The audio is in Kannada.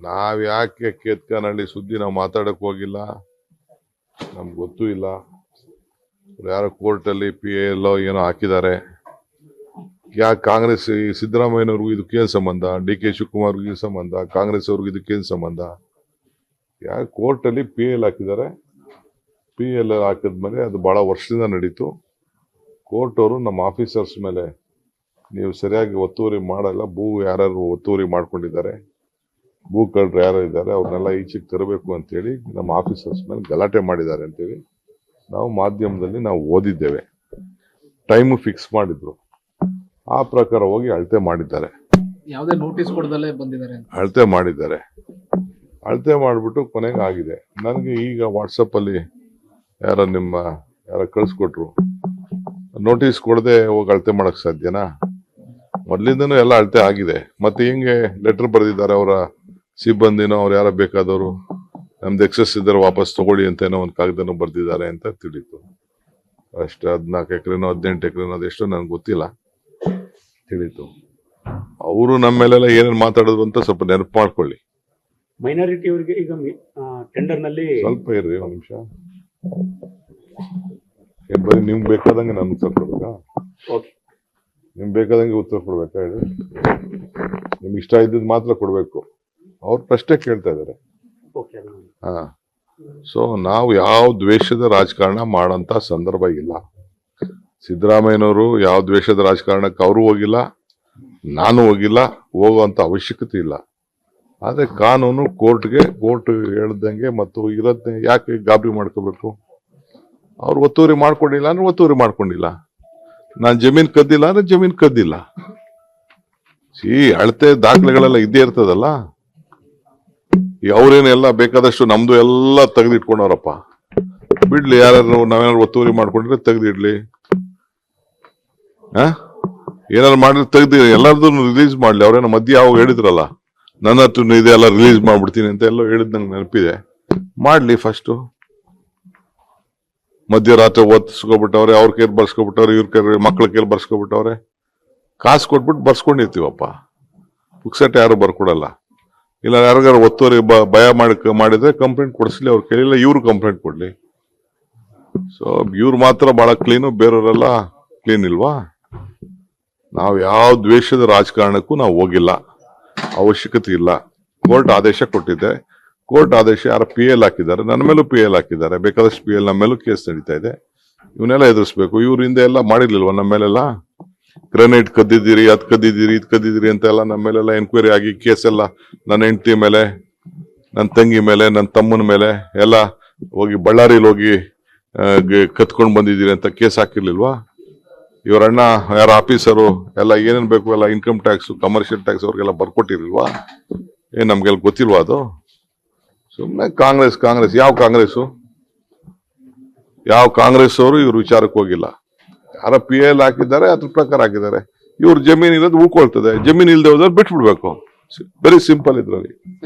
ನಾವ್ ಯಾಕೆ ಕೇತ್ಕನಹಳ್ಳಿ ಸುದ್ದಿ ನಾವು ಮಾತಾಡಕ್ ಹೋಗಿಲ್ಲ? ನಮ್ಗೆ ಗೊತ್ತೂ ಇಲ್ಲ. ಯಾರೋ ಕೋರ್ಟಲ್ಲಿ ಪಿ ಎಲ್ಲೋ ಏನೋ ಹಾಕಿದ್ದಾರೆ. ಯಾಕೆ ಕಾಂಗ್ರೆಸ್, ಸಿದ್ದರಾಮಯ್ಯನವ್ರಿಗೂ ಇದಕ್ಕೇನು ಸಂಬಂಧ? ಡಿ ಕೆ ಶಿವಕುಮಾರ್ಗೂ ಸಂಬಂಧ? ಕಾಂಗ್ರೆಸ್ ಅವ್ರಿಗೂ ಇದಕ್ಕೇನು ಸಂಬಂಧ? ಯಾಕೆ ಕೋರ್ಟಲ್ಲಿ ಪಿ ಎಲ್ ಹಾಕಿದ್ದಾರೆ. ಪಿ ಎಲ್ ಹಾಕಿದ್ಮೇಲೆ ಅದು ಭಾಳ ವರ್ಷದಿಂದ ನಡೀತು. ಕೋರ್ಟ್ ಅವರು ನಮ್ಮ ಆಫೀಸರ್ಸ್ ಮೇಲೆ ನೀವು ಸರಿಯಾಗಿ ಒತ್ತುವರಿ ಮಾಡಲ್ಲ. ಭೂ ಯಾರ್ಯಾರು ಒತ್ತುವರಿ ಮಾಡ್ಕೊಂಡಿದ್ದಾರೆ. ಭೂ ಕಳ್ಳರು ಯಾರು ಇದ್ದಾರೆ ಅವ್ರನ್ನೆಲ್ಲ ಈಚೆಗೆ ತರಬೇಕು ಅಂತೇಳಿ ನಮ್ಮ ಆಫೀಸರ್ಸ್ ಮೇಲೆ ಗಲಾಟೆ ಮಾಡಿದ್ದಾರೆ ಅಂತೇಳಿ ನಾವು ಮಾಧ್ಯಮದಲ್ಲಿ ನಾವು ಓದಿದ್ದೇವೆ. ಟೈಮ್ ಫಿಕ್ಸ್ ಮಾಡಿದ್ರು. ಆ ಪ್ರಕಾರ ಹೋಗಿ ಅಳತೆ ಮಾಡಿದ್ದಾರೆ. ಯಾವುದೇ ನೋಟಿಸ್ ಕೊಡದಲ್ಲೇ ಬಂದಿದ್ದಾರೆ ಅಳತೆ ಮಾಡಿದ್ದಾರೆ. ಅಳತೆ ಮಾಡಿಬಿಟ್ಟು ಕೊನೆಗೆ ಆಗಿದೆ. ನನಗೆ ಈಗ ವಾಟ್ಸಪ್ಪಲ್ಲಿ ಯಾರ ನಿಮ್ಮ ಯಾರ ಕಳಿಸ್ಕೊಟ್ರು. ನೋಟಿಸ್ ಕೊಡದೆ ಹೋಗಿ ಅಳತೆ ಮಾಡೋಕ್ಕೆ ಸಾಧ್ಯನಾ? ಮೊದ್ಲಿಂದನೂ ಎಲ್ಲ ಅಳತೆ ಆಗಿದೆ. ಮತ್ತೆ ಹಿಂಗೆ ಲೆಟರ್ ಬರೆದಿದ್ದಾರೆ ಅವರ ಸಿಬ್ಬಂದಿನೋ ಅವ್ರು ಯಾರ ಬೇಕಾದವರು ನಮ್ದು ಎಕ್ಸಸ್ ಇದ್ದಾರೆ ವಾಪಸ್ ತಗೊಳ್ಳಿ ಅಂತ ಏನೋ ಒಂದು ಕಾಗದನೂ ಬರೆದಿದ್ದಾರೆ ಅಂತ ತಿಳಿತು. ಅಷ್ಟು ಹದಿನಾಲ್ಕು ಎಕರೆನೋ ಹದಿನೆಂಟು ಎಕರೆನೋ ಅದೆಷ್ಟೋ ನನಗೆ ಗೊತ್ತಿಲ್ಲ. ತಿಳಿತು. ಅವರು ನಮ್ಮ ಮೇಲೆಲ್ಲ ಏನೇನು ಮಾತಾಡೋದು ಅಂತ ಸ್ವಲ್ಪ ನೆನಪು ಮಾಡ್ಕೊಳ್ಳಿ. ಮೈನಾರಿಟಿ ಅವರಿಗೆ ಈಗ ಟೆಂಡರ್ನಲ್ಲಿ ಸ್ವಲ್ಪ ಇರ್ರಿ ಒಂದು ನಿಮಿಷ. ಬರೀ ನಿಮ್ಗೆ ಬೇಕಾದಂಗೆ ನಾನು ಉತ್ತರ ಕೊಡ್ಬೇಕಾ? ಓಕೆ ನಿಮ್ಗೆ ಬೇಕಾದಂಗೆ ಉತ್ತರ ಕೊಡ್ಬೇಕಾ ಹೇಳಿ? ನಿಮ್ಗೆ ಇಷ್ಟ ಇದ್ದಿದ್ದು ಮಾತ್ರ ಕೊಡ್ಬೇಕು. ಅವ್ರು ಪ್ರಶ್ನೆ ಕೇಳ್ತಾ ಇದ್ದಾರೆ ಓಕೆ ಹಾ. ಸೊ ನಾವು ಯಾವ ದ್ವೇಷದ ರಾಜಕಾರಣ ಮಾಡೋಂಥ ಸಂದರ್ಭ ಇಲ್ಲ. ಸಿದ್ದರಾಮಯ್ಯನವರು ಯಾವ ದ್ವೇಷದ ರಾಜಕಾರಣಕ್ಕೆ ಅವರು ಹೋಗಿಲ್ಲ ನಾನು ಹೋಗಿಲ್ಲ ಹೋಗುವಂತ ಅವಶ್ಯಕತೆ ಇಲ್ಲ. ಆದ್ರೆ ಕಾನೂನು ಕೋರ್ಟ್ಗೆ ಕೋರ್ಟ್ ಹೇಳ್ದಂಗೆ ಮತ್ತು ಇರೋದ್ನೇ ಯಾಕೆ ಗಾಬರಿ ಮಾಡ್ಕೋಬೇಕು? ಅವ್ರು ಒತ್ತುವರಿ ಮಾಡ್ಕೊಂಡಿಲ್ಲ ಅಂದ್ರೆ ಒತ್ತುವರಿ ಮಾಡ್ಕೊಂಡಿಲ್ಲ. ನಾನು ಜಮೀನ್ ಕದ್ದಿಲ್ಲ ಅಂದ್ರೆ ಜಮೀನ್ ಕದ್ದಿಲ್ಲ. ಸಿ ಅಳತೆ ದಾಖಲೆಗಳೆಲ್ಲ ಇದ್ದೇ ಇರ್ತದಲ್ಲ. ಅವ್ರೇನೆಲ್ಲ ಬೇಕಾದಷ್ಟು ನಮ್ದು ಎಲ್ಲ ತೆಗೆದಿಟ್ಕೊಂಡವ್ರಪ್ಪ. ಬಿಡ್ಲಿ ಯಾರು ನಾವೇನಾದ್ರು ಒತ್ತುವರಿ ಮಾಡ್ಕೊಂಡ್ರೆ ತೆಗ್ದಿಡ್ಲಿ. ಆ ಏನಾದ್ರು ಮಾಡಿದ್ರೆ ತೆಗ್ದು ಎಲ್ಲರದ್ದು ರಿಲೀಸ್ ಮಾಡ್ಲಿ. ಅವ್ರೇನೋ ಮಧ್ಯ ಯಾವ ಹೇಳಿದ್ರಲ್ಲ, ನನ್ನ ಹತ್ರ ಇದೆಲ್ಲ ರಿಲೀಸ್ ಮಾಡ್ಬಿಡ್ತೀನಿ ಅಂತ ಎಲ್ಲ ಹೇಳಿದ್ ನಂಗೆ ನೆನಪಿದೆ. ಮಾಡ್ಲಿ ಫಸ್ಟು ಮಧ್ಯರಾತ್ರಿ ಓದಿಸ್ಕೊಬಿಟ್ಟವ್ರೆ, ಅವ್ರ ಕೈಲಿ ಬರ್ಸ್ಕೊಬಿಟ್ಟವ್ರೆ, ಇವ್ರ ಕೈ ಮಕ್ಳ ಕೈಲಿ ಬರ್ಸ್ಕೊಬಿಟ್ಟವ್ರೆ. ಕಾಸು ಕೊಟ್ಬಿಟ್ಟು ಬರ್ಸ್ಕೊಂಡಿರ್ತೀವಪ್ಪ. ಪುಕ್ಸಟ್ ಯಾರು ಬರ್ಕೊಡಲ್ಲ. ಇಲ್ಲ ಯಾರಿಗಾರು ಒತ್ತುವರಿ ಭಯ ಮಾಡಿ ಮಾಡಿದ್ರೆ ಕಂಪ್ಲೇಂಟ್ ಕೊಡಿಸ್ಲಿ, ಅವ್ರು ಕೇಳಿಲ್ಲ, ಇವ್ರು ಕಂಪ್ಲೇಂಟ್ ಕೊಡ್ಲಿ. ಸೊ ಇವ್ರು ಮಾತ್ರ ಬಹಳ ಕ್ಲೀನು ಬೇರೆಯವರೆಲ್ಲ ಕ್ಲೀನ್ ಇಲ್ವಾ? ನಾವು ಯಾವ ದ್ವೇಷದ ರಾಜಕಾರಣಕ್ಕೂ ನಾವು ಹೋಗಿಲ್ಲ. ಅವಶ್ಯಕತೆ ಇಲ್ಲ. ಕೋರ್ಟ್ ಆದೇಶ ಕೊಟ್ಟಿದೆ. ಕೋರ್ಟ್ ಆದೇಶ ಯಾರು ಪಿ ಎಲ್ ಹಾಕಿದ್ದಾರೆ, ನನ್ನ ಮೇಲೂ ಪಿ ಎಲ್ ಹಾಕಿದ್ದಾರೆ. ಬೇಕಾದಷ್ಟು ಪಿ ಎಲ್ ನಮ್ಮ ಮೇಲೂ ಕೇಸ್ ನಡೀತಾ ಇದೆ. ಇವನ್ನೆಲ್ಲ ಎದುರಿಸ್ಬೇಕು. ಇವ್ರ ಹಿಂದೆ ಎಲ್ಲ ಮಾಡಿರ್ಲಿಲ್ವ ನಮ್ಮ ಮೇಲೆಲ್ಲ? ಗ್ರೆನೇಡ್ ಕದ್ದಿದ್ದೀರಿ, ಅದ್ ಕದ್ದಿದ್ದೀರಿ, ಇದ್ ಕದ್ದಿದ್ದೀರಿ ಅಂತ ಎಲ್ಲ ನಮ್ಮ ಮೇಲೆಲ್ಲ ಎನ್ಕ್ವೈರಿ ಆಗಿ ಕೇಸ್ ಎಲ್ಲ ನನ್ನ ಹೆಂಡತಿ ಮೇಲೆ, ನನ್ನ ತಂಗಿ ಮೇಲೆ, ನನ್ನ ತಮ್ಮನ ಮೇಲೆ ಎಲ್ಲ ಹೋಗಿ ಬಳ್ಳಾರಿಲಿ ಹೋಗಿ ಕತ್ಕೊಂಡು ಬಂದಿದ್ದೀರಿ ಅಂತ ಕೇಸ್ ಹಾಕಿರ್ಲಿಲ್ವಾ? ಇವ್ರ ಅಣ್ಣ, ಯಾರ ಆಫೀಸರು ಎಲ್ಲ ಏನೇನು ಬೇಕು ಎಲ್ಲ ಇನ್ಕಮ್ ಟ್ಯಾಕ್ಸ್ ಕಮರ್ಷಿಯಲ್ ಟ್ಯಾಕ್ಸ್ ಅವ್ರಿಗೆಲ್ಲ ಬರ್ಕೊಟ್ಟಿರ್ಲಿಲ್ವಾ? ಏನ್ ನಮ್ಗೆಲ್ಲ ಗೊತ್ತಿಲ್ವಾ ಅದು? ಸುಮ್ಮನೆ ಕಾಂಗ್ರೆಸ್ ಕಾಂಗ್ರೆಸ್, ಯಾವ ಕಾಂಗ್ರೆಸ್ಸು? ಯಾವ ಕಾಂಗ್ರೆಸ್ ಅವರು ಇವ್ರ ವಿಚಾರಕ್ಕೆ ಹೋಗಿಲ್ಲ. ಯಾರ ಪಿ ಎಲ್ ಹಾಕಿದ್ದಾರೆ, ಅದ್ರ ಪ್ರಕಾರ ಹಾಕಿದ್ದಾರೆ. ಇವ್ರ ಜಮೀನ್ ಇರೋದು ಉಳ್ಕೊಳ್ತದೆ. ಜಮೀನ್ ಇಲ್ದೆ ಹೋದ್ರೆ ಬಿಟ್ಬಿಡ್ಬೇಕು. ವೆರಿ ಸಿಂಪಲ್ ಇದ್ರಲ್ಲಿ.